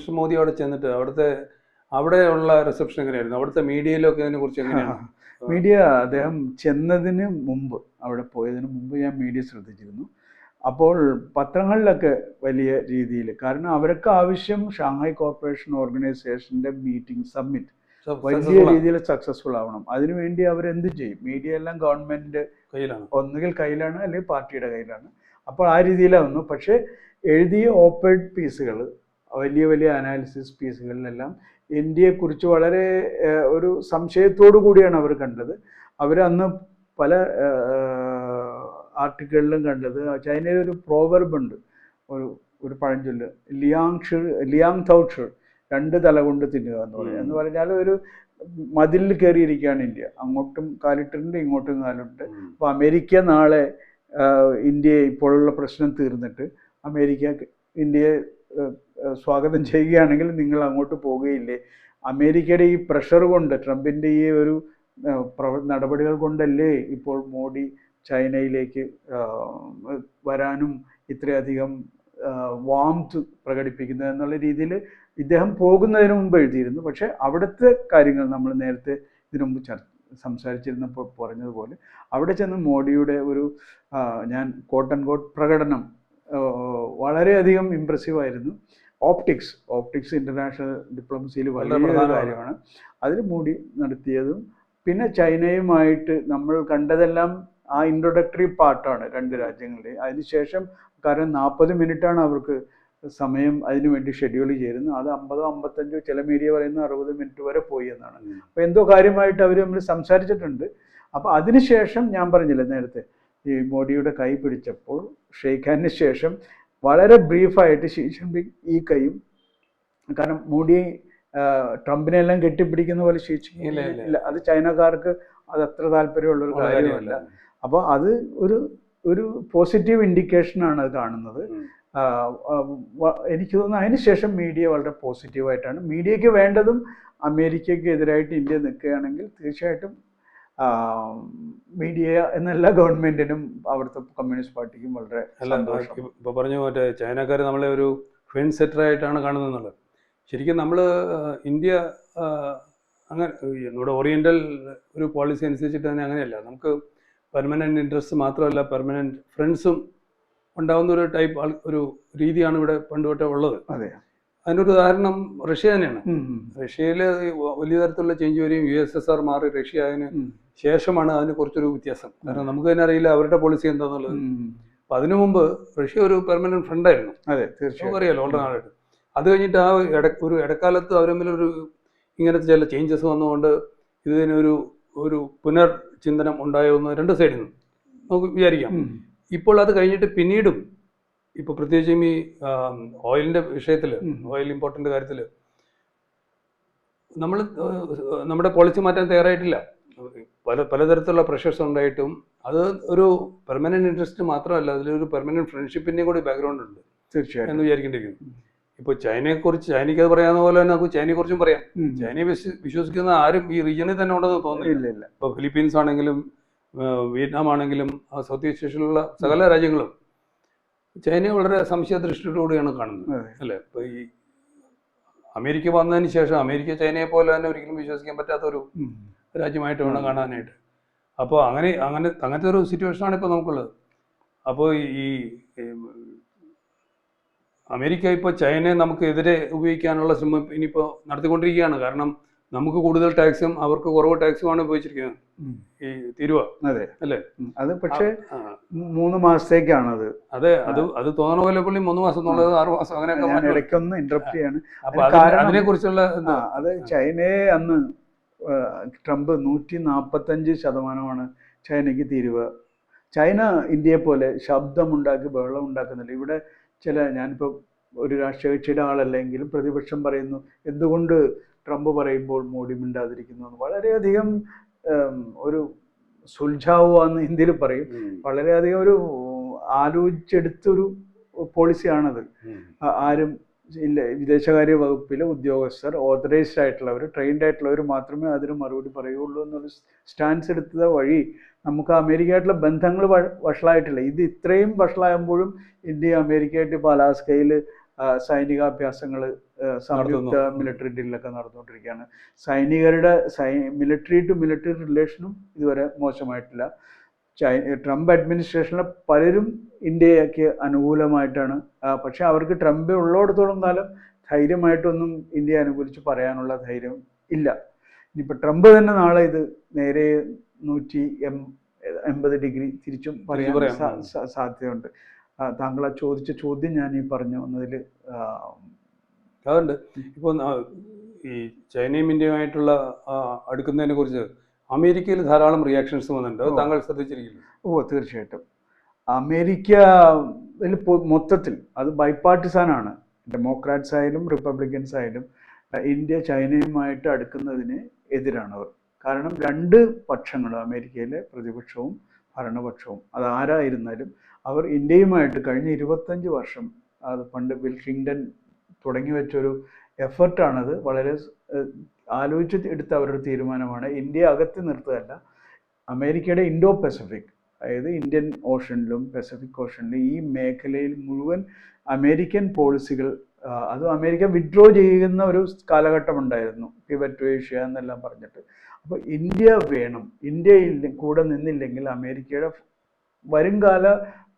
Mister Modi അവിടെ ചെന്നിട്ട് അവിടുത്തെ അവിടെയുള്ള റിസപ്ഷൻ എങ്ങനെയായിരുന്നു? അവിടുത്തെ മീഡിയയിലൊക്കെ അതിനെ കുറിച്ച് എങ്ങനെയാണ്? മീഡിയ അദ്ദേഹം ചെന്നതിന് മുമ്പ് അവിടെ പോയതിന് മുമ്പ് ഞാൻ മീഡിയ ശ്രദ്ധിച്ചിരുന്നു. അപ്പോൾ പത്രങ്ങളിലൊക്കെ വലിയ രീതിയിൽ കാരണം അവർക്ക് ആവശ്യം ഷാങ്ഹായ് കോർപ്പറേഷൻ ഓർഗനൈസേഷന്റെ മീറ്റിംഗ് സബ്മിറ്റ് വലിയ രീതിയിൽ സക്സസ്ഫുൾ ആവണം. അതിനുവേണ്ടി അവരെന്ത് ചെയ്യും? മീഡിയ എല്ലാം ഗവൺമെന്റ് കയ്യിലാണ്. ഒന്നുകിൽ കയ്യിലാണ് അല്ലെങ്കിൽ പാർട്ടിയുടെ കയ്യിലാണ്. അപ്പോൾ ആ രീതിയിലാവുന്നു പക്ഷേ എഴുതിയ ഓപ്പേഡ് പീസുകൾ വലിയ വലിയ അനാലിസിസ് പീസുകളിലെല്ലാം ഇന്ത്യയെക്കുറിച്ച് വളരെ ഒരു സംശയത്തോടു കൂടിയാണ് അവർ കണ്ടത്. അവർ അന്ന് പല ആർട്ടിക്കിളിലും കണ്ടത്. ചൈനയിൽ ഒരു പ്രോവർബ് ഉണ്ട്. ഒരു ഒരു പഴഞ്ചൊല്ല് ലിയാങ് ഷി ലിയാങ് തൗഷ് രണ്ട് തല കൊണ്ട് തിന്നുക എന്ന് പറയുന്നത് എന്ന് പറഞ്ഞാൽ ഒരു മതിലിൽ കയറിയിരിക്കുകയാണ് ഇന്ത്യ. അങ്ങോട്ടും കാലിട്ടുണ്ട് ഇങ്ങോട്ടും കാലിട്ടുണ്ട്. അപ്പോൾ അമേരിക്ക നാളെ ഇന്ത്യയെ ഇപ്പോഴുള്ള പ്രശ്നം തീർന്നിട്ട് അമേരിക്ക ഇന്ത്യയെ സ്വാഗതം ചെയ്യുകയാണെങ്കിൽ നിങ്ങൾ അങ്ങോട്ട് പോവുകയില്ലേ അമേരിക്കയുടെ ഈ പ്രഷർ കൊണ്ട് ട്രംപിന്റെ ഈ ഒരു നടപടികൾ കൊണ്ടല്ലേ ഇപ്പോൾ മോഡി ചൈനയിലേക്ക് വരാനും ഇത്രയധികം വാംത്ത് പ്രകടിപ്പിക്കുന്നത് എന്നുള്ള രീതിയിൽ ഇദ്ദേഹം പോകുന്നതിന് മുമ്പ് എഴുതിയിരുന്നു. പക്ഷേ അവിടുത്തെ കാര്യങ്ങൾ നമ്മൾ നേരത്തെ ഇതിനു മുമ്പ് ചർച്ച സംസാരിച്ചിരുന്നപ്പോൾ പറഞ്ഞതുപോലെ അവിടെ ചെന്ന് മോഡിയുടെ ഒരു ഞാൻ കോട്ട് ആൻഡ് കോട്ട് പ്രകടനം വളരെയധികം ഇമ്പ്രസീവ് ആയിരുന്നു. ഓപ്റ്റിക്സ് ഓപ്റ്റിക്സ് ഇന്റർനാഷണൽ ഡിപ്ലോമസിയിൽ വളരെ കാര്യമാണ്. അതിൽ മൂടി നടത്തിയതും പിന്നെ ചൈനയുമായിട്ട് നമ്മൾ കണ്ടതെല്ലാം ആ ഇൻട്രൊഡക്ടറി പാർട്ടാണ് രണ്ട് രാജ്യങ്ങളുടെ. അതിനുശേഷം കാരണം നാൽപ്പത് മിനിറ്റാണ് അവർക്ക് സമയം അതിനു വേണ്ടി ഷെഡ്യൂൾ ചെയ്യുന്നത് അത് അമ്പതോ അമ്പത്തഞ്ചോ ചില മീഡിയ പറയുന്ന അറുപത് മിനിറ്റ് വരെ പോയി എന്നാണ്. അപ്പോൾ എന്തോ കാര്യമായിട്ട് അവർ നമ്മൾ സംസാരിച്ചിട്ടുണ്ട്. അപ്പോൾ അതിനുശേഷം ഞാൻ പറഞ്ഞില്ലേ നേരത്തെ ഈ മോഡിയുടെ കൈ പിടിച്ചപ്പോൾ ഷെയ്ഖ് ഹാൻഡിന് ശേഷം വളരെ ബ്രീഫായിട്ട് ഷീ ജിൻപിങ് ഈ കൈയും കാരണം മോഡി ട്രംപിനെല്ലാം ട്രംപിനെ എല്ലാം കെട്ടിപ്പിടിക്കുന്ന പോലെ ഷീ ഇല്ല, അത് ചൈനക്കാർക്ക് അത് അത്ര താല്പര്യമുള്ള ഒരു കാര്യമല്ല. അപ്പോൾ അത് ഒരു ഒരു പോസിറ്റീവ് ഇൻഡിക്കേഷനാണ് അത് കാണുന്നത്. എനിക്ക് തോന്നുന്നു അതിന് ശേഷം മീഡിയ വളരെ പോസിറ്റീവായിട്ടാണ്. മീഡിയയ്ക്ക് വേണ്ടതും അമേരിക്കയ്ക്ക് എതിരായിട്ട് ഇന്ത്യ നിൽക്കുകയാണെങ്കിൽ തീർച്ചയായിട്ടും മീഡിയ എന്നല്ല ഗവൺമെന്റിനും അവിടുത്തെ കമ്മ്യൂണിസ്റ്റ് പാർട്ടിക്കും വളരെ ഇപ്പൊ പറഞ്ഞു മറ്റേ ചൈനക്കാർ നമ്മളെ ഒരു ഫെൻ സെറ്റർ ആയിട്ടാണ് കാണുന്നത് ശരിക്കും നമ്മൾ ഇന്ത്യ അങ്ങനെ നമ്മുടെ ഓറിയന്റൽ ഒരു പോളിസി അനുസരിച്ചിട്ട് തന്നെ അങ്ങനെയല്ല. നമുക്ക് പെർമനന്റ് ഇൻട്രസ്റ്റ് മാത്രമല്ല പെർമനന്റ് ഫ്രണ്ട്സും ഉണ്ടാവുന്ന ഒരു ടൈപ്പ് ഒരു രീതിയാണ് ഇവിടെ പണ്ട് തൊട്ടേ ഉള്ളത്. അതെ. അതിനൊരു ഉദാഹരണം റഷ്യ തന്നെയാണ്. റഷ്യയിൽ വലിയ തരത്തിലുള്ള ചേഞ്ച് വരികയും യു എസ് എസ് ആർ മാറി റഷ്യ അതിന് ശേഷമാണ് അതിന് കുറച്ചൊരു വ്യത്യാസം. കാരണം നമുക്ക് തന്നെ അറിയില്ല അവരുടെ പോളിസി എന്താണെന്നുള്ളത് അപ്പൊ അതിനു മുമ്പ് റഷ്യ ഒരു പെർമനന്റ് ഫ്രണ്ട് ആയിരുന്നു. അതെ തീർച്ചയായും. അറിയാലോ വളരെ നാളായിട്ട് അത് കഴിഞ്ഞിട്ട് ആ ഇട ഒരു ഇടക്കാലത്ത് അവർ ഒരു ഇങ്ങനത്തെ ചില ചേഞ്ചസ് വന്നുകൊണ്ട് ഇതിനൊരു ഒരു പുനർചിന്തനം ഉണ്ടായോ എന്ന് രണ്ട് സൈഡിൽ നിന്ന് നമുക്ക് വിചാരിക്കാം. ഇപ്പോൾ അത് കഴിഞ്ഞിട്ട് പിന്നീടും ഇപ്പോൾ പ്രത്യേകിച്ചും ഈ ഓയിലിന്റെ വിഷയത്തിൽ ഓയിൽ ഇമ്പോർട്ടന്റ് കാര്യത്തിൽ നമ്മൾ നമ്മുടെ പോളിസി മാറ്റാൻ തയ്യാറായിട്ടില്ല. പല പലതരത്തിലുള്ള പ്രഷേഴ്സ് ഉണ്ടായിട്ടും അത് ഒരു പെർമനന്റ് ഇൻട്രസ്റ്റ് മാത്രമല്ല അതിലൊരു പെർമനന്റ് ഫ്രണ്ട്ഷിപ്പിന്റെയും കൂടി ബാക്ക്ഗ്രൗണ്ട് ഉണ്ട് തീർച്ചയായിട്ടും. എന്ന് വിചാരിക്കേണ്ടിയിരിക്കുന്നു. ചൈനയെ കുറിച്ച് ചൈനയ്ക്ക് അത് പറയാവുന്ന പോലെ തന്നെ നമുക്ക് ചൈനയെക്കുറിച്ചും പറയാം. ചൈനയെ വിശ്വസിക്കുന്ന ആരും ഈ റീജിയനിൽ തന്നെ ഉണ്ടെന്ന് തോന്നുന്നില്ല. ഇപ്പോൾ ഫിലിപ്പീൻസ് ആണെങ്കിലും വിയറ്റ്നാം ആണെങ്കിലും സൗത്ത് ഈസ്റ്റ് ഏഷ്യയിലുള്ള സകല രാജ്യങ്ങളും ചൈനയെ വളരെ സംശയദൃഷ്ടിയോടുകൂടിയാണ് കാണുന്നത് അല്ലെ? ഇപ്പൊ ഈ അമേരിക്ക വന്നതിന് ശേഷം അമേരിക്ക ചൈനയെ പോലെ തന്നെ ഒരിക്കലും വിശ്വസിക്കാൻ പറ്റാത്ത ഒരു. രാജ്യമായിട്ട് വേണം കാണാനായിട്ട്. അപ്പോൾ അങ്ങനെ അങ്ങനെ അങ്ങനത്തെ ഒരു സിറ്റുവേഷനാണ് ഇപ്പോൾ നമുക്കുള്ളത്. അപ്പോൾ ഈ അമേരിക്ക ഇപ്പോൾ ചൈനയെ നമുക്ക് എതിരെ ഉപയോഗിക്കാനുള്ള ശ്രമം ഇനിയിപ്പോൾ നടത്തിക്കൊണ്ടിരിക്കുകയാണ്. കാരണം നമുക്ക് കൂടുതൽ ടാക്സും അവർക്ക് കുറവ് ടാക്സുമാണ് ഉപയോഗിച്ചിരിക്കുന്നത്. ഈ തീരുവ. അതെ. അല്ലേ? അത് പക്ഷേ മൂന്ന് മാസത്തേക്കാണ് അത് അതെ അത് അത് തോന്നണ പോലെ പുള്ളി മൂന്ന് മാസം എന്നുള്ളത് ആറ് മാസം അങ്ങനെയൊക്കെ ഇടയ്ക്കൊന്ന് ഇന്ററപ്റ്റ് ചെയ്യാണ്. അതിനെ കുറിച്ചുള്ള അത് ചൈനയെ അന്ന് ട്രംപ് നൂറ്റി നാൽപ്പത്തഞ്ച് ശതമാനമാണ് ചൈനയ്ക്ക് തീരുവ. ചൈന ഇന്ത്യയെ പോലെ ശബ്ദമുണ്ടാക്കി ബഹളം ഉണ്ടാക്കുന്നില്ല. ഇവിടെ ചില ഞാനിപ്പോൾ ഒരു രാഷ്ട്രീയ കക്ഷിയുടെ ആളല്ലെങ്കിലും പ്രതിപക്ഷം പറയുന്നു എന്തുകൊണ്ട് ട്രംപ് പറയുമ്പോൾ മോഡി മിണ്ടാതിരിക്കുന്നു വളരെയധികം ഒരു സുൽജാവോ എന്ന് ഹിന്ദിയിൽ പറയും വളരെയധികം ഒരു ആലോചിച്ചെടുത്തൊരു പോളിസിയാണത്. ആരും ഇല്ല വിദേശകാര്യ വകുപ്പിലെ ഉദ്യോഗസ്ഥർ ഓതറൈസ്ഡ് ആയിട്ടുള്ളവർ ട്രെയിൻഡ് ആയിട്ടുള്ളവർ മാത്രമേ അതിന് മറുപടി പറയുള്ളൂ എന്നൊരു സ്റ്റാൻസ് എടുത്തത് വഴി നമുക്ക് അമേരിക്കയായിട്ടുള്ള ബന്ധങ്ങൾ വഷളായിട്ടില്ല. ഇത് ഇത്രയും വഷളായപ്പോഴും ഇന്ത്യ അമേരിക്കയായിട്ട് ഇപ്പോൾ അലാസ്കയിൽ സൈനികാഭ്യാസങ്ങൾ സംയുക്ത. മിലിറ്ററി ഡ്രില്ലൊക്കെ നടന്നുകൊണ്ടിരിക്കുകയാണ്. സൈനികരുടെ സൈ മിലിറ്ററി ടു മിലിറ്ററി റിലേഷനും ഇതുവരെ മോശമായിട്ടില്ല. ചൈ ട്രംപ് അഡ്മിനിസ്ട്രേഷനിലെ പലരും ഇന്ത്യയ്ക്ക് അനുകൂലമായിട്ടാണ്. പക്ഷേ അവർക്ക് ട്രംപ് ഉള്ളിടത്തോളം കാലം ധൈര്യമായിട്ടൊന്നും ഇന്ത്യയെ അനുകൂലിച്ച് പറയാനുള്ള ധൈര്യം ഇല്ല. ഇനിയിപ്പോൾ ട്രംപ് തന്നെ നാളെ ഇത് നേരെ നൂറ്റി എം എൺപത് ഡിഗ്രി തിരിച്ചും പറയാൻ സാധ്യതയുണ്ട്. താങ്കൾ ചോദിച്ച ചോദ്യം ഞാൻ ഈ പറഞ്ഞു വന്നതിൽ അതുണ്ട്. ഇപ്പോൾ ഈ ചൈനയും ഇന്ത്യയുമായിട്ടുള്ള അടുക്കുന്നതിനെ കുറിച്ച് അമേരിക്കയിൽ ധാരാളം റിയാക്ഷൻസ് വന്നിട്ടുണ്ട്. താങ്കൾ ശ്രദ്ധിച്ചിരിക്കുന്നു ഓ തീർച്ചയായിട്ടും. അമേരിക്ക മൊത്തത്തിൽ അത് ബൈപ്പാർട്ടിസാനാണ്. ഡെമോക്രാറ്റ്സ് ആയാലും റിപ്പബ്ലിക്കൻസ് ആയാലും ഇന്ത്യ ചൈനയുമായിട്ട് അടുക്കുന്നതിന് എതിരാണ് അവർ. കാരണം രണ്ട് പക്ഷങ്ങളും അമേരിക്കയിലെ പ്രതിപക്ഷവും ഭരണപക്ഷവും അത് ആരായിരുന്നാലും അവർ ഇന്ത്യയുമായിട്ട് കഴിഞ്ഞ ഇരുപത്തഞ്ച് വർഷം അത് പണ്ട് ബിൽ ക്ലിന്റൺ തുടങ്ങി വെച്ചൊരു എഫർട്ടാണത്. വളരെ ആലോചിച്ച് എടുത്ത അവരുടെ തീരുമാനമാണ്. ഇന്ത്യ അകത്തി നിർത്തുകയല്ല അമേരിക്കയുടെ ഇൻഡോ പസഫിക് അതായത് ഇന്ത്യൻ ഓഷനിലും പസഫിക് ഓഷനിലും ഈ മേഖലയിൽ മുഴുവൻ അമേരിക്കൻ പോളിസികൾ അത് അതും അമേരിക്ക വിഡ്രോ ചെയ്യുന്ന ഒരു കാലഘട്ടം ഉണ്ടായിരുന്നു പിവറ്റ് ടു ഏഷ്യ എന്നെല്ലാം പറഞ്ഞിട്ട്. അപ്പോൾ ഇന്ത്യ വേണം. ഇന്ത്യയിൽ കൂടെ നിന്നില്ലെങ്കിൽ അമേരിക്കയുടെ വരുംകാല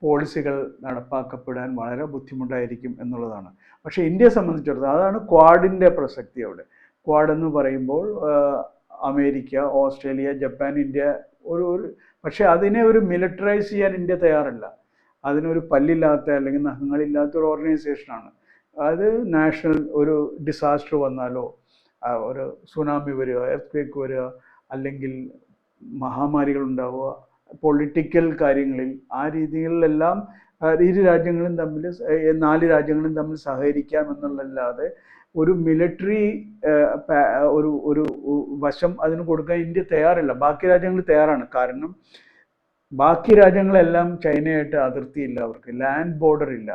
പോളിസികൾ നടപ്പാക്കപ്പെടാൻ വളരെ ബുദ്ധിമുട്ടായിരിക്കും എന്നുള്ളതാണ്. പക്ഷേ ഇന്ത്യയെ സംബന്ധിച്ചിടത്തോളം അതാണ് ക്വാഡിന്റെ പ്രസക്തി അവിടെ. ക്വാഡ് എന്ന് പറയുമ്പോൾ അമേരിക്ക ഓസ്ട്രേലിയ ജപ്പാൻ ഇന്ത്യ ഒരു ഒരു പക്ഷേ അതിനെ ഒരു മിലിറ്ററൈസ് ചെയ്യാൻ ഇന്ത്യ തയ്യാറല്ല. അതിനൊരു പല്ലില്ലാത്ത അല്ലെങ്കിൽ നഖങ്ങളില്ലാത്ത ഒരു ഓർഗനൈസേഷനാണ്. അത് നാഷണൽ ഒരു ഡിസാസ്റ്റർ വന്നാലോ ഒരു സുനാമി വരിക എർത്ത് വരിക അല്ലെങ്കിൽ മഹാമാരികൾ ഉണ്ടാവുക പൊളിറ്റിക്കൽ കാര്യങ്ങളിൽ ആ രീതികളിലെല്ലാം ഇരു രാജ്യങ്ങളും തമ്മിൽ നാല് രാജ്യങ്ങളും തമ്മിൽ സഹകരിക്കാം എന്നുള്ളതല്ലാതെ ഒരു മിലിറ്ററി ഒരു ഒരു വശം അതിന് കൊടുക്കാൻ ഇന്ത്യ തയ്യാറില്ല. ബാക്കി രാജ്യങ്ങൾ തയ്യാറാണ്. കാരണം ബാക്കി രാജ്യങ്ങളെല്ലാം ചൈനയായിട്ട് അതിർത്തിയില്ല അവർക്ക്. ലാൻഡ് ബോർഡർ ഇല്ല.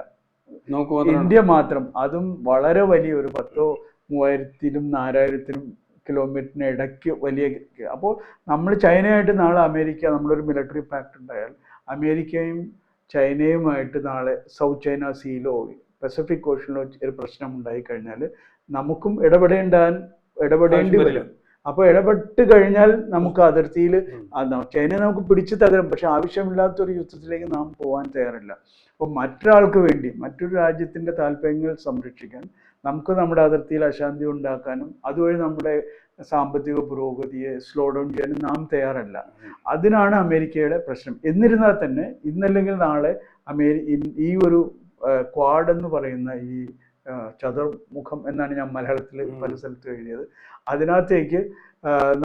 ഇന്ത്യ മാത്രം. അതും വളരെ വലിയ ഒരു പത്തോ മൂവായിരത്തിലും നാലായിരത്തിനും കിലോമീറ്ററിന് ഇടയ്ക്ക് വലിയ അപ്പോൾ നമ്മൾ ചൈനയായിട്ട് നാളെ അമേരിക്ക നമ്മളൊരു മിലിറ്ററി പാക്ട് ഉണ്ടായാൽ അമേരിക്കയും ചൈനയുമായിട്ട് നാളെ സൗത്ത് ചൈന സീയിലോ പസഫിക് ഓഷനിലോ ഒരു പ്രശ്നം ഉണ്ടായി കഴിഞ്ഞാൽ നമുക്കും ഇടപെടേണ്ടാൻ ഇടപെടേണ്ടി വരും. അപ്പോൾ ഇടപെട്ട് കഴിഞ്ഞാൽ നമുക്ക് അതിർത്തിയിൽ. ചൈനയെ നമുക്ക് പിടിച്ചു തകരും. പക്ഷെ ആവശ്യമില്ലാത്തൊരു യുദ്ധത്തിലേക്ക് നാം പോകാൻ തയ്യാറില്ല. അപ്പോൾ മറ്റൊരാൾക്ക് വേണ്ടി മറ്റൊരു രാജ്യത്തിന്റെ താല്പര്യങ്ങൾ സംരക്ഷിക്കാൻ നമുക്ക് നമ്മുടെ അതിർത്തിയിൽ അശാന്തി ഉണ്ടാക്കാനും അതുവഴി നമ്മുടെ സാമ്പത്തിക പുരോഗതിയെ സ്ലോ ഡൗൺ ചെയ്യാനും നാം തയ്യാറല്ല. അതിനാണ് അമേരിക്കയുടെ പ്രശ്നം. എന്നിരുന്നാൽ തന്നെ ഇന്നല്ലെങ്കിൽ നാളെ അമേരി ഈ ഒരു ക്വാഡ് എന്ന് പറയുന്ന ഈ ചതുർമുഖം എന്നാണ് ഞാൻ മലയാളത്തിൽ. പല സ്ഥലത്ത് എഴുതിയത്. അതിനകത്തേക്ക്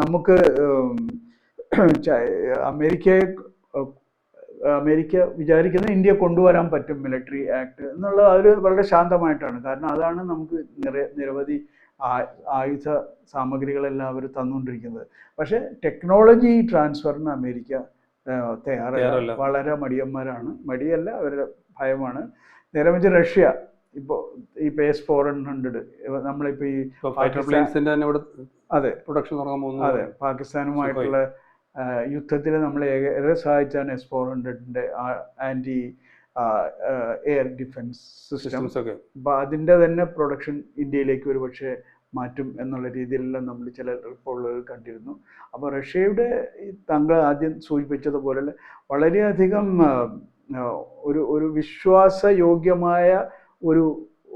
നമുക്ക് അമേരിക്കയെ അമേരിക്ക വിചാരിക്കുന്നത് ഇന്ത്യ കൊണ്ടുവരാൻ പറ്റും മിലിറ്ററി ആക്ട് എന്നുള്ളത് അവർ വളരെ ശാന്തമായിട്ടാണ്. കാരണം അതാണ് നമുക്ക് നിറ നിരവധി ആയുധ സാമഗ്രികളെല്ലാം അവർ തന്നുകൊണ്ടിരിക്കുന്നത് പക്ഷേ ടെക്നോളജി ട്രാൻസ്ഫറിന് അമേരിക്ക തയ്യാറല്ല. വളരെ മടിയന്മാരാണ്. മടിയല്ല അവരുടെ ഭയമാണ്. നേരെ വെച്ച് റഷ്യ ഇപ്പോൾ ഈ പേസ് ഫോർ ഹൺഡ്രഡ് നമ്മളിപ്പോൾ ഈ അതെ. പ്രൊഡക്ഷൻ അതെ. പാകിസ്ഥാനുമായിട്ടുള്ള യുദ്ധത്തിൽ നമ്മളെ ഏറെ സഹായിച്ചാണ് S four ഹൺഡ്രഡിന്റെ anti air defence system systems ഒക്കെ. അപ്പോൾ അതിന്റെ തന്നെ പ്രൊഡക്ഷൻ ഇന്ത്യയിലേക്ക് ഒരു പക്ഷേ മാറ്റും എന്നുള്ള രീതിയിലെല്ലാം നമ്മൾ ചില റിപ്പോർട്ടുകൾ കണ്ടിരുന്നു. അപ്പോൾ റഷ്യയുടെ താങ്കൾ ആദ്യം സൂചിപ്പിച്ചതുപോലെ വളരെയധികം ഒരു ഒരു വിശ്വാസയോഗ്യമായ ഒരു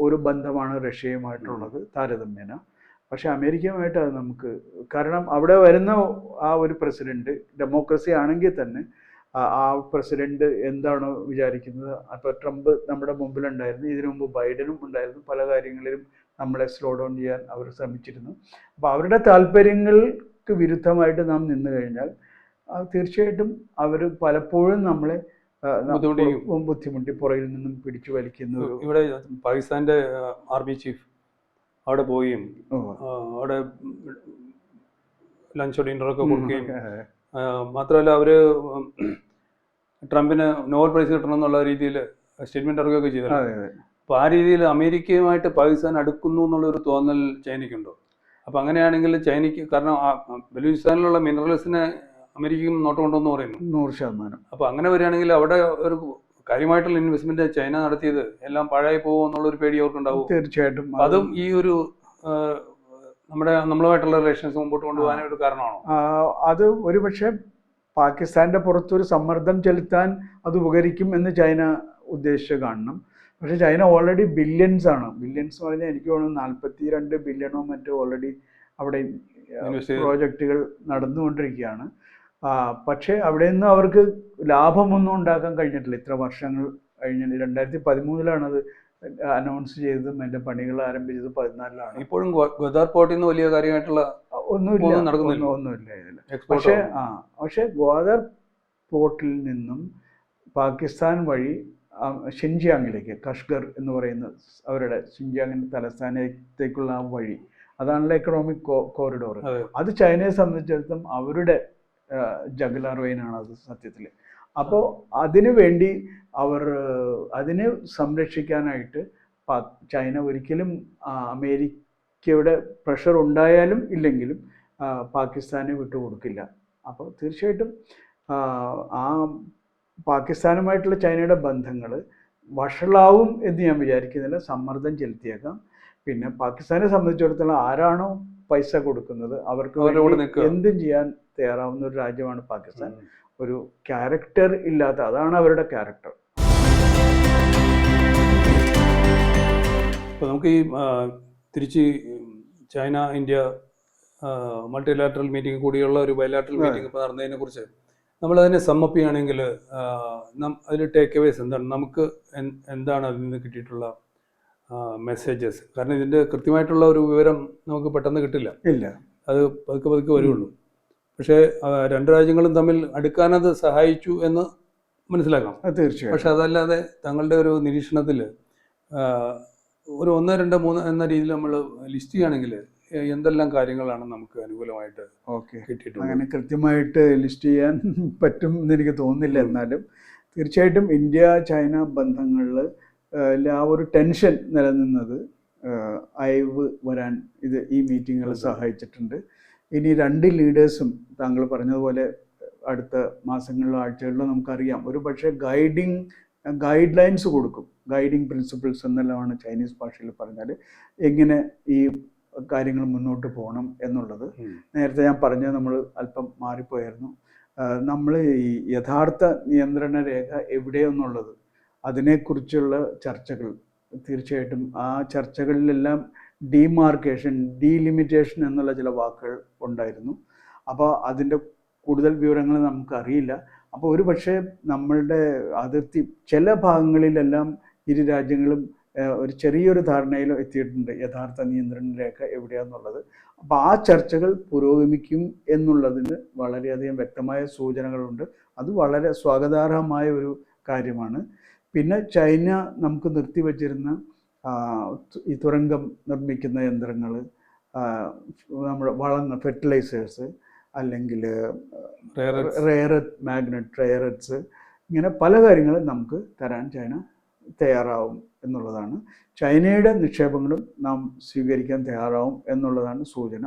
ഒരു ബന്ധമാണ് റഷ്യയുമായിട്ടുള്ളത് താരതമ്യേന. പക്ഷേ അമേരിക്കയുമായിട്ട് അത് നമുക്ക് കാരണം അവിടെ വരുന്ന ആ ഒരു പ്രസിഡന്റ് ഡെമോക്രസി ആണെങ്കിൽ തന്നെ ആ- പ്രസിഡന്റ് എന്താണ് വിചാരിക്കുന്നത്? അപ്പോൾ ട്രംപ് നമ്മുടെ മുമ്പിലുണ്ടായിരുന്നു. ഇതിനു മുമ്പ് ബൈഡനും ഉണ്ടായിരുന്നു. പല കാര്യങ്ങളിലും നമ്മളെ സ്ലോ ഡൗൺ ചെയ്യാൻ അവർ ശ്രമിച്ചിരുന്നു. അപ്പോൾ അവരുടെ താല്പര്യങ്ങൾക്ക് വിരുദ്ധമായിട്ട് നാം നിന്നു കഴിഞ്ഞാൽ തീർച്ചയായിട്ടും അവർ പലപ്പോഴും നമ്മളെ ബുദ്ധിമുട്ടി പുറയിൽ നിന്നും പിടിച്ചു വലിക്കുന്നു ഇവിടെ പാകിസ്ഥാന്റെ ആർമി ചീഫ് അവിടെ പോയും അവിടെ ലഞ്ചോ ഡിന്നറൊക്കെ ഒക്കെ കൊടുക്കുകയും മാത്രമല്ല അവർ ട്രംപിന് നോബൽ പ്രൈസ് കിട്ടണം എന്നുള്ള രീതിയിൽ സ്റ്റേറ്റ്മെന്റ് ഇറക്കുകയൊക്കെ ചെയ്തിട്ടുണ്ട്. അപ്പൊ ആ രീതിയിൽ അമേരിക്കയുമായിട്ട് പാകിസ്ഥാൻ അടുക്കുന്നു എന്നുള്ള ഒരു തോന്നൽ ചൈനയ്ക്കുണ്ടോ? അപ്പൊ അങ്ങനെയാണെങ്കിൽ ചൈനയ്ക്ക് കാരണം ബലൂചിസ്ഥാനിലുള്ള മിനറൽസിനെ അമേരിക്കയും നോട്ടമുണ്ടെന്ന് പറയുന്നു. നൂറ് ശതമാനം. അപ്പൊ അങ്ങനെ വരികയാണെങ്കിൽ അവിടെ ഒരു കാര്യമായിട്ടുള്ള ഇൻവെസ്റ്റ്മെന്റ് ചൈന നടത്തിയത് എല്ലാം പഴയ പോകുമോ എന്നുള്ള ഒരു പേടി അവർക്കുണ്ടാവും. തീർച്ചയായിട്ടും. അതും ഈ ഒരു നമ്മുടെ നമ്മളുമായിട്ടുള്ള റിലേഷൻസ് മുമ്പോട്ട് കൊണ്ടുപോകാൻ ഒരു കാരണമാണോ? അത് ഒരുപക്ഷെ പാകിസ്ഥാന്റെ പുറത്തൊരു സമ്മർദ്ദം ചെലുത്താൻ അത് ഉപകരിക്കും എന്ന് ചൈന ഉദ്ദേശിച്ച് കാണണം. പക്ഷേ ചൈന ഓൾറെഡി ബില്യൺസ് ആണ്. ബില്യൺസ് എന്ന് പറഞ്ഞാൽ എനിക്ക് തോന്നുന്നു നാൽപ്പത്തി രണ്ട് ബില്യണോ മറ്റോ ഓൾറെഡി അവിടെ പ്രോജക്റ്റുകൾ നടന്നുകൊണ്ടിരിക്കുകയാണ്. പക്ഷേ അവിടെ നിന്ന് അവർക്ക് ലാഭമൊന്നും ഉണ്ടാക്കാൻ കഴിഞ്ഞിട്ടില്ല. ഇത്ര വർഷങ്ങൾ കഴിഞ്ഞിട്ട് രണ്ടായിരത്തി പതിമൂന്നിലാണ് അത് അനൗൺസ് ചെയ്തതും അതിന്റെ പണികൾ ആരംഭിച്ചത് പതിനാലിലാണ്. ഇപ്പോഴും ഗോദാർ പോർട്ടിൽ നിന്ന് വലിയ കാര്യമായിട്ടുള്ള ഒന്നുമില്ല. നടക്കുന്നില്ല. ഒന്നുമില്ല ഇതിൽ പക്ഷേ ആ പക്ഷേ ഗോദാർ പോർട്ടിൽ നിന്നും പാകിസ്ഥാൻ വഴി ഷിൻജിയാങ്ങിലേക്ക് കഷ്ഗർ എന്ന് പറയുന്ന അവരുടെ ഷിൻജിയാങ്ങിന്റെ തലസ്ഥാനത്തേക്കുള്ള ആ വഴി അതാണല്ലോ എക്കണോമിക് കോറിഡോർ അത് ചൈനയെ സംബന്ധിച്ചിടത്തോളം അവരുടെ ജഗലാർ വെയിനാണ് അത് സത്യത്തിൽ അപ്പോൾ അതിനു വേണ്ടി അവർ അതിനെ സംരക്ഷിക്കാനായിട്ട് ചൈന ഒരിക്കലും അമേരിക്കയുടെ പ്രഷർ ഉണ്ടായാലും ഇല്ലെങ്കിലും പാകിസ്ഥാനെ വിട്ടുകൊടുക്കില്ല. അപ്പോൾ തീർച്ചയായിട്ടും ആ പാകിസ്ഥാനുമായിട്ടുള്ള ചൈനയുടെ ബന്ധങ്ങൾ വഷളാവും എന്ന് ഞാൻ വിചാരിക്കുന്നില്ല. സമ്മർദ്ദം ചെലുത്തിയേക്കാം. പിന്നെ പാകിസ്ഥാനെ സംബന്ധിച്ചിടത്തോളം ആരാണോ പൈസ കൊടുക്കുന്നത് അവർക്ക്. എന്തും ചെയ്യാൻ തയ്യാറാവുന്ന ഒരു രാജ്യമാണ് പാകിസ്ഥാൻ. ഒരു ക്യാരക്ടർ ഇല്ലാത്ത അതാണ് അവരുടെ ക്യാരക്ടർ അപ്പോൾ നമുക്ക് ഈ തിരിച്ച് ചൈന ഇന്ത്യ മൾട്ടിലാറ്ററൽ മീറ്റിംഗ് കൂടിയുള്ള ഒരു ബയലാറ്ററൽ മീറ്റിംഗ് ഇപ്പോൾ നടന്നതിനെ കുറിച്ച് നമ്മൾ അതിനെ സമ്മപ്പ് ചെയ്യുകയാണെങ്കിൽ അതിൽ ടേക്ക് അവേസ് എന്താണ്? നമുക്ക് എന്താണ് അതിൽ നിന്ന് കിട്ടിയിട്ടുള്ള മെസ്സേജസ് കാരണം ഇതിന്റെ കൃത്യമായിട്ടുള്ള ഒരു വിവരം നമുക്ക് പെട്ടെന്ന് കിട്ടില്ല. ഇല്ല. അത് പതുക്കെ പതുക്കെ വരുള്ളൂ. പക്ഷേ രണ്ട് രാജ്യങ്ങളും തമ്മിൽ അടുക്കാനത് സഹായിച്ചു എന്ന് മനസ്സിലാക്കാം. തീർച്ചയായും പക്ഷെ അതല്ലാതെ തങ്ങളുടെ ഒരു നിരീക്ഷണത്തിൽ ഒരു ഒന്ന് രണ്ട് മൂന്ന് എന്ന രീതിയിൽ നമ്മൾ ലിസ്റ്റ് ചെയ്യുകയാണെങ്കിൽ എന്തെല്ലാം കാര്യങ്ങളാണ് നമുക്ക് അനുകൂലമായിട്ട് ഓക്കെ. കിട്ടിയിട്ടുള്ളത്? അങ്ങനെ കൃത്യമായിട്ട് ലിസ്റ്റ് ചെയ്യാൻ പറ്റും എന്ന് എനിക്ക് തോന്നുന്നില്ല. എന്നാലും തീർച്ചയായിട്ടും ഇന്ത്യ ചൈന ബന്ധങ്ങളിൽ ആ ഒരു ടെൻഷൻ നിലനിന്നത് അയവ് വരാൻ ഇത് ഈ മീറ്റിങ്ങുകൾ സഹായിച്ചിട്ടുണ്ട്. ഇനി രണ്ട് ലീഡേഴ്സും താങ്കൾ പറഞ്ഞതുപോലെ അടുത്ത മാസങ്ങളിലോ ആഴ്ചകളിലോ നമുക്കറിയാം. ഒരു പക്ഷേ ഗൈഡിങ് ഗൈഡ് ലൈൻസ് കൊടുക്കും. ഗൈഡിങ് പ്രിൻസിപ്പിൾസ് എന്നെല്ലാമാണ് ചൈനീസ് ഭാഷയിൽ പറഞ്ഞാൽ എങ്ങനെ ഈ കാര്യങ്ങൾ മുന്നോട്ട് പോകണം എന്നുള്ളത്. നേരത്തെ ഞാൻ പറഞ്ഞത് നമ്മൾ അല്പം മാറിപ്പോയായിരുന്നു. നമ്മൾ ഈ യഥാർത്ഥ നിയന്ത്രണ രേഖ എവിടെയെന്നുള്ളത് അതിനെക്കുറിച്ചുള്ള ചർച്ചകൾ. തീർച്ചയായിട്ടും ആ ചർച്ചകളിലെല്ലാം ഡിമാർക്കേഷൻ ഡീലിമിറ്റേഷൻ എന്നുള്ള ചില വാക്കുകൾ ഉണ്ടായിരുന്നു. അപ്പോൾ അതിന്റെ കൂടുതൽ വിവരങ്ങൾ നമുക്കറിയില്ല. അപ്പോൾ ഒരു പക്ഷേ നമ്മളുടെ അതിർത്തി ചില ഭാഗങ്ങളിലെല്ലാം ഇരു രാജ്യങ്ങളും ഒരു ചെറിയൊരു ധാരണയിൽ എത്തിയിട്ടുണ്ട്. യഥാർത്ഥ നിയന്ത്രണ രേഖ എവിടെയാണെന്നുള്ളത് അപ്പോൾ ആ ചർച്ചകൾ പുരോഗമിക്കും എന്നുള്ളതിന് വളരെയധികം വ്യക്തമായ സൂചനകളുണ്ട്. അത് വളരെ സ്വാഗതാർഹമായ ഒരു കാര്യമാണ്. പിന്നെ ചൈന നമുക്ക് നിർത്തിവച്ചിരുന്ന ഈ തുരങ്കം നിർമ്മിക്കുന്ന യന്ത്രങ്ങൾ നമ്മുടെ വളങ്ങൾ ഫെർട്ടിലൈസേഴ്സ് അല്ലെങ്കിൽ റേറത്ത്. റെയറത്ത് മാഗ്നറ്റ് റേറത്ത്സ് ഇങ്ങനെ പല കാര്യങ്ങളും നമുക്ക് തരാൻ ചൈന തയ്യാറാവും എന്നുള്ളതാണ് ചൈനയുടെ നിക്ഷേപങ്ങളും നാം സ്വീകരിക്കാൻ തയ്യാറാവും എന്നുള്ളതാണ് സൂചന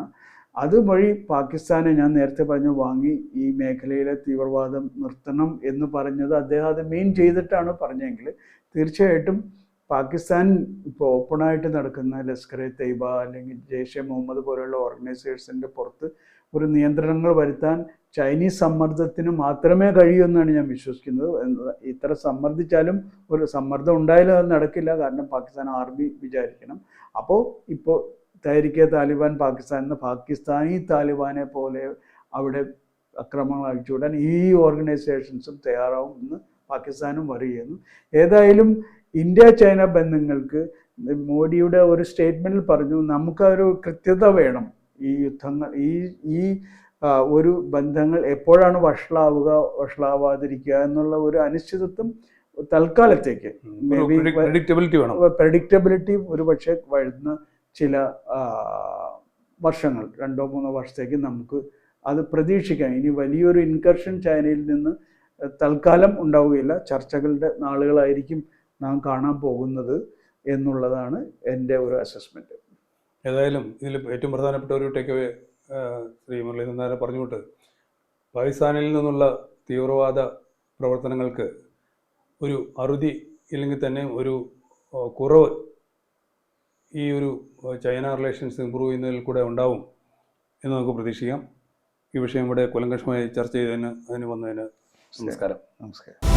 അതുവഴി പാകിസ്ഥാനെ ഞാൻ നേരത്തെ പറഞ്ഞു വാങ്ങി ഈ മേഖലയിലെ തീവ്രവാദം നിർത്തണം എന്ന് പറഞ്ഞത് അദ്ദേഹം അത് മെയിൻ ചെയ്തിട്ടാണ് പറഞ്ഞെങ്കിൽ തീർച്ചയായിട്ടും പാകിസ്ഥാൻ ഇപ്പോൾ ഓപ്പണായിട്ട് നടക്കുന്ന ലഷ്കർ എ തൈബ അല്ലെങ്കിൽ ജെയ്ഷെ മുഹമ്മദ് പോലെയുള്ള ഓർഗനൈസേഷന്റെ പുറത്ത് ഒരു നിയന്ത്രണങ്ങൾ വരുത്താൻ ചൈനീസ് സമ്മർദ്ദത്തിന് മാത്രമേ കഴിയൂ എന്നാണ് ഞാൻ വിശ്വസിക്കുന്നത്. ഇത്ര സമ്മർദ്ദിച്ചാലും ഒരു സമ്മർദ്ദം ഉണ്ടായാലും അത് നടക്കില്ല. കാരണം പാകിസ്ഥാൻ ആർമി വിചാരിക്കണം. അപ്പോൾ ഇപ്പോൾ തഹരിക്കെ താലിബാൻ പാകിസ്ഥാൻ എന്ന പാകിസ്ഥാനി താലിബാനെ പോലെ അവിടെ അക്രമങ്ങൾ അഴിച്ചുവിടാൻ ഈ ഓർഗനൈസേഷൻസും തയ്യാറാവും എന്ന് പാകിസ്ഥാനും വറി ചെയ്യുന്നു ഏതായാലും ഇന്ത്യ ചൈന ബന്ധങ്ങൾക്ക് മോഡിയുടെ ഒരു സ്റ്റേറ്റ്മെന്റിൽ പറഞ്ഞു നമുക്കൊരു കൃത്യത വേണം. ഈ യുദ്ധങ്ങൾ ഈ ഈ ഒരു ബന്ധങ്ങൾ എപ്പോഴാണ് വഷളാവുക വഷളാവാതിരിക്കുക എന്നുള്ള ഒരു അനിശ്ചിതത്വം തൽക്കാലത്തേക്ക്. പ്രഡിക്റ്റബിലിറ്റി ഒരു പക്ഷേ വരുന്ന ചില വർഷങ്ങൾ രണ്ടോ മൂന്നോ വർഷത്തേക്ക് നമുക്ക് അത് പ്രതീക്ഷിക്കാം. ഇനി വലിയൊരു ഇൻകർഷൻ ചൈനയിൽ നിന്ന് തൽക്കാലം ഉണ്ടാവുകയില്ല. ചർച്ചകളുടെ നാളുകളായിരിക്കും നാം കാണാൻ പോകുന്നത് എന്നുള്ളതാണ് എന്റെ ഒരു അസസ്മെന്റ് ഏതായാലും ഇതിൽ ഏറ്റവും പ്രധാനപ്പെട്ട ഒരു ടേക്ക് അവേ ശ്രീ മുരളീധരൻ നായർ പറഞ്ഞുകൊണ്ട് പാകിസ്ഥാനിൽ നിന്നുള്ള തീവ്രവാദ പ്രവർത്തനങ്ങൾക്ക് ഒരു അറുതി ഇല്ലെങ്കിൽ തന്നെ ഒരു കുറവ് ഈ ഒരു ചൈന റിലേഷൻസ് ഇമ്പ്രൂവ് ചെയ്യുന്നതിൽ കൂടെ ഉണ്ടാവും എന്ന് നമുക്ക് പ്രതീക്ഷിക്കാം. ഈ വിഷയം ഇവിടെ കുലങ്കഷമായി ചർച്ച ചെയ്തതിന് അതിന് വന്നതിന് നമസ്കാരം. നമസ്കാരം.